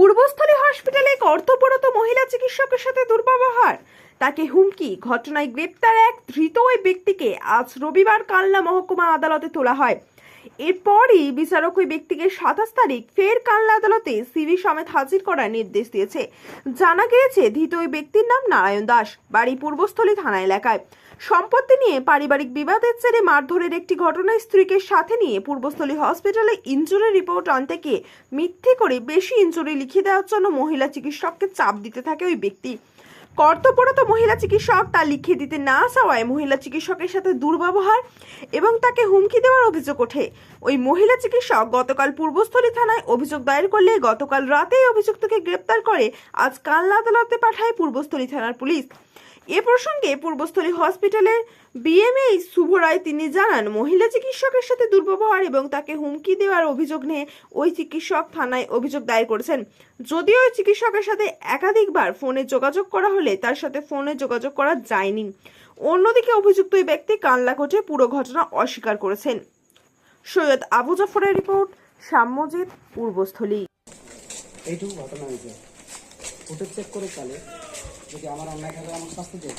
পূর্বস্থলী হসপিটালে কর্তব্যরত মহিলা চিকিৎসকের সাথে দুর্ব্যবহার। তাকে হুমকি, ঘটনায় গ্রেপ্তার এক ধৃত ওই ব্যক্তিকে আজ রবিবার কালনা মহকুমা আদালতে তোলা হয়। এরপরই বিচারক ওই ব্যক্তিকে সাতাশ তারিখ ফের কালনা আদালতে সিবি সমেত হাজির করার নির্দেশ দিয়েছে। জানা গিয়েছে, ধৃত ওই ব্যক্তির নাম নারায়ণ দাস, বাড়ি পূর্বস্থলী থানা এলাকায়। সম্পত্তি নিয়ে পারিবারিক বিবাদের জেরে মারধরের একটি ঘটনায় স্ত্রীকে সাথে নিয়ে পূর্বস্থলী হসপিটালে ইঞ্জুরি রিপোর্ট আনতে গিয়ে মিথ্যে করে বেশি ইঞ্জুরি লিখিয়ে দেওয়ার জন্য মহিলা চিকিৎসককে চাপ দিতে থাকে ওই ব্যক্তি। কর্তব্যরত মহিলা চিকিৎসক তা লিখিয়ে দিতে না চাওয়ায় মহিলা চিকিৎসকের সাথে দুর্ব্যবহার এবং তাকে হুমকি দেওয়ার অভিযোগ ওঠে। ওই মহিলা চিকিৎসক গতকাল পূর্বস্থলী থানায় অভিযোগ দায়ের করলে গতকাল রাতেই অভিযুক্তকে গ্রেপ্তার করে আজ কালনা আদালতে পাঠায় পূর্বস্থলী থানার পুলিশ। এ প্রসঙ্গে পূর্বস্থলী হসপিটালের বিএমএই শুভ রায় তিনি জানান, মহিলা চিকিৎসকের সাথে দুর্ব্যবহার এবং তাকে হুমকি দেওয়ার অভিযোগ নিয়ে ওই চিকিৎসক থানায় অভিযোগ দায়ের করেছেন। যদিও ওই চিকিৎসকের সাথে একাধিকবার ফোনে যোগাযোগ করা হলে তার সাথে ফোনে যোগাযোগ করা যায়নি। অন্যদিকে অভিযুক্ত ওই ব্যক্তি কানলা কোর্টে পুরো ঘটনা অস্বীকার করেছেন। সৈয়দ আবু জাফরের রিপোর্ট, সাম্যজিৎ, পূর্বস্থলী। এইটুকু ঘটনা হয়েছে। ফুটেজ চেক করে কালে যদি আমার অন্যায় থাকে, আমার শাস্তি দেয়